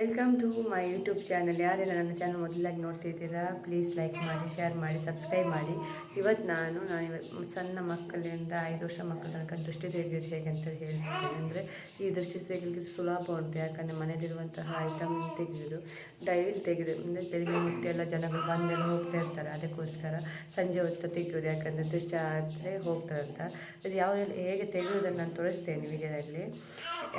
Welcome to my YouTube channel ಯಾರೆಲ್ಲ ನನ್ನ channel ಮೊದಲಾಗಿ ನೋಡ್ತಿದ್ದೀರಾ ಪ್ಲೀಸ್ ಲೈಕ್ ಮಾಡಿ ಶೇರ್ ಮಾಡಿ ಸಬ್ಸ್ಕ್ರೈಬ್ ಮಾಡಿ. ಇವತ್ತು ನಾನು ನಾನು ಇವತ್ತು ಸಣ್ಣ ಮಕ್ಕಳಿಂದ ಐದು ವರ್ಷ ಮಕ್ಕಳ ತನಕ ದೃಷ್ಟಿ ತೆಗೆಯೋದು ಹೇಗೆ ಅಂತ ಹೇಳ್ತೀನಿ ಅಂದರೆ, ಈ ದೃಷ್ಟಿ ತೆಗಿಲಿಕ್ಕೆ ಸುಲಭ ಉಂಟು. ಯಾಕಂದರೆ ಮನೆಯಲ್ಲಿರುವಂತಹ ಐಟಮ್ ತೆಗೆಯೋದು ಡೈಲಿ ತೆಗೆದು, ಅಂದರೆ ಬೆಳಿಗ್ಗೆ ಮುಟ್ಟಿ ಎಲ್ಲ ಜನಗಳು ಬಂದೆಲ್ಲ ಹೋಗ್ತಾ ಇರ್ತಾರೆ. ಅದಕ್ಕೋಸ್ಕರ ಸಂಜೆ ಹೊತ್ತು ತೆಗೆಯೋದು. ಯಾಕಂದರೆ ದೃಷ್ಟಿ ಆದರೆ ಹೋಗ್ತದೆ ಅಂತ. ಅದು ಯಾವುದೆಲ್ಲ ಹೇಗೆ ತೆಗೆಯೋದನ್ನು ನಾನು ತೋರಿಸ್ತೇನೆ ವಿಡಿಯೋದಲ್ಲಿ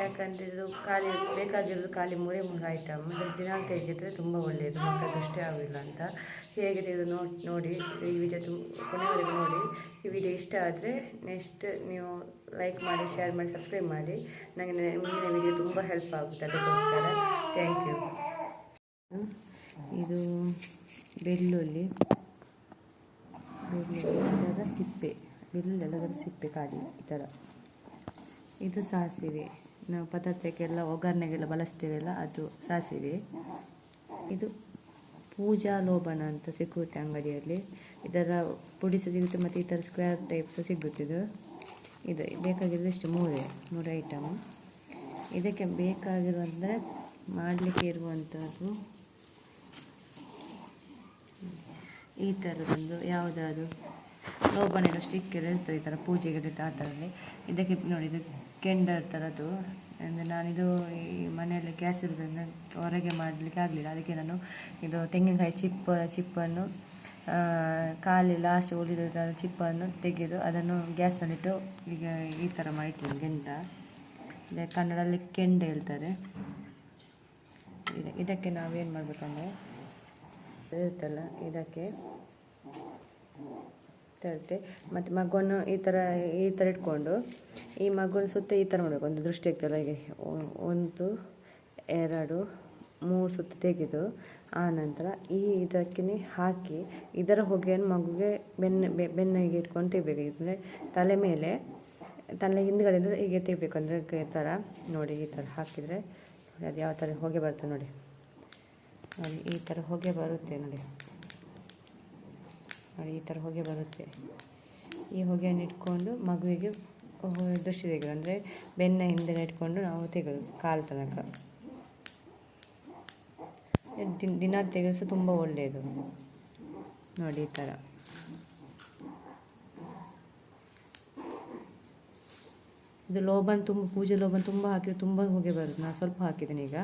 ಯಾಕಂದರೆ ಇದು ಖಾಲಿ, ಬೇಕಾಗಿರೋದು ಖಾಲಿ ಮೂರೇ ಮೂರು ಐಟಮ್. ಅಂದರೆ ದಿನ ತೆಗೆದರೆ ತುಂಬ ಒಳ್ಳೆಯದು ಮಕ್ಕಳ ದೃಷ್ಟಿ ಆಗೋಲ್ಲ ಅಂತ. ಹೇಗಿದೆ ಇದು ನೋಡಿ ನೋಡಿ, ಈ ವಿಡಿಯೋ ತುಂಬ ಕೊನೆವರೆಗೂ ನೋಡಿ. ಈ ವಿಡಿಯೋ ಇಷ್ಟ ಆದರೆ ನೆಕ್ಸ್ಟ್ ನೀವು ಲೈಕ್ ಮಾಡಿ ಶೇರ್ ಮಾಡಿ ಸಬ್ಸ್ಕ್ರೈಬ್ ಮಾಡಿ. ನನಗೆ ಮುಂದಿನ ವಿಡಿಯೋ ತುಂಬ ಹೆಲ್ಪ್ ಆಗುತ್ತೆ ಅದಕ್ಕೋಸ್ಕರ. ಥ್ಯಾಂಕ್ ಯು ಇದು ಬೆಳ್ಳುಳ್ಳಿ. ಬೆಳ್ಳುಳ್ಳಿ ಸಿಪ್ಪೆ. ಬೆಳ್ಳುಳ್ಳಿ ಎಲ್ಲದರ ಸಿಪ್ಪೆ ಕಾಡಿ ಈ ಥರ. ಇದು ಸಾಸಿವೆ. ನಾವು ಪದಾರ್ಥಕ್ಕೆಲ್ಲ ಒಗ್ಗರಣೆಗೆಲ್ಲ ಬಳಸ್ತೇವಲ್ಲ, ಅದು ಸಾಸಿವೆ. ಇದು ಪೂಜಾ ಲೋಬನ ಅಂತ ಸಿಗುತ್ತೆ ಅಂಗಡಿಯಲ್ಲಿ. ಇದರ ಪುಡಿ ಸಹ ಸಿಗುತ್ತೆ ಮತ್ತು ಈ ಥರ ಸ್ಕ್ವೇರ್ ಟೈಪ್ ಸಿಗುತ್ತೆ ಇದು. ಇದು ಬೇಕಾಗಿರೋದು ಇಷ್ಟು ಮೂರೇ, ಮೂರು ಐಟಮ್ ಇದಕ್ಕೆ ಬೇಕಾಗಿರುವಂದರೆ ಮಾಡಲಿಕ್ಕೆ ಇರುವಂಥದ್ದು ಈ ಥರದೊಂದು ಯಾವುದಾದ್ರು. ಲೋಬನೆಲ್ಲ ಸ್ಟಿಕ್ ಎಲ್ಲ ಇರ್ತದೆ ಈ ಥರ ಪೂಜೆಗೆ ಇರುತ್ತೆ ಆ ಥರದಲ್ಲಿ ಇದಕ್ಕೆ ನೋಡಿ, ಇದು ಕೆಂಡರ್ ಥರದ್ದು. ಅಂದರೆ ನಾನಿದು ಈ ಮನೆಯಲ್ಲಿ ಗ್ಯಾಸ್ ಇರೋದ್ರಿಂದ ಹೊರಗೆ ಮಾಡಲಿಕ್ಕೆ ಆಗಲಿಲ್ಲ. ಅದಕ್ಕೆ ನಾನು ಇದು ತೆಂಗಿನಕಾಯಿ ಚಿಪ್ಪ, ಚಿಪ್ಪನ್ನು ಖಾಲಿ ಲಾಸ್ಟ್ ಉಳಿದ ಚಿಪ್ಪನ್ನು ತೆಗೆದು ಅದನ್ನು ಗ್ಯಾಸಲ್ಲಿಟ್ಟು ಈಗ ಈ ಥರ ಮಾಡಿಟ್ಟಿದ್ದೀನಿ, ಕೆಂಡ. ಇದೆ ಕನ್ನಡದಲ್ಲಿ ಕೆಂಡ ಹೇಳ್ತಾರೆ. ಇದೆ, ಇದಕ್ಕೆ ನಾವೇನು ಮಾಡಬೇಕಂದ್ರೆ, ಇರುತ್ತಲ್ಲ, ಇದಕ್ಕೆ ತರುತ್ತೆ ಮತ್ತು ಮಗುವನ್ನು ಈ ಥರ ಈ ಥರ ಇಟ್ಕೊಂಡು, ಈ ಮಗುನ ಸುತ್ತ ಈ ಥರ ಮಾಡಬೇಕು. ಒಂದು ದೃಷ್ಟಿ ಆಗ್ತಲ್ಲ ಹೀಗೆ. ಒಂದು, ಎರಡು, ಮೂರು ಸುತ್ತ ತೆಗೆದು, ಆ ಈ ಇದಕ್ಕೆ ಹಾಕಿ, ಇದರ ಹೊಗೆಯನ್ನು ಮಗುಗೆ ಬೆನ್ನ ಬೆನ್ನಿಗೆ ಇಟ್ಕೊಂಡು ತೆಗಿಬೇಕು. ಅಂದರೆ ತಲೆ ಮೇಲೆ, ತಲೆ ಹಿಂದ್ಗಡೆಯಿಂದ ಹೀಗೆ ತೆಗಿಬೇಕು. ಅಂದರೆ ಈ ಥರ ನೋಡಿ, ಈ ಥರ ಹಾಕಿದರೆ ಅದು ಯಾವ ಥರ ಹೊಗೆ ಬರ್ತದೆ ನೋಡಿ. ನೋಡಿ, ಈ ಥರ ಹೊಗೆ ಬರುತ್ತೆ ನೋಡಿ. ನೋಡಿ, ಈ ಥರ ಹೊಗೆ ಬರುತ್ತೆ. ಈ ಹೊಗೆಯನ್ನು ಇಟ್ಕೊಂಡು ಮಗುವಿಗೆ ದೃಶ್ಯ ತೆಗೆದು ಅಂದರೆ ಬೆನ್ನ ಹಿಂದೆ ಇಟ್ಕೊಂಡು ನಾವು ತೆಗೆದು, ಕಾಲು ತನಕ. ದಿನ ದಿನ ತೆಗೆದು ತುಂಬ ಒಳ್ಳೆಯದು. ನೋಡಿ, ಈ ಥರ. ಇದು ಲೋಬನ್ ತುಂಬ, ಪೂಜೆ ಲೋಬನ್ ತುಂಬ ಹಾಕಿದ್ರೆ ತುಂಬ ಹೊಗೆ ಬರುತ್ತೆ. ನಾನು ಸ್ವಲ್ಪ ಹಾಕಿದ್ದೀನಿ ಈಗ.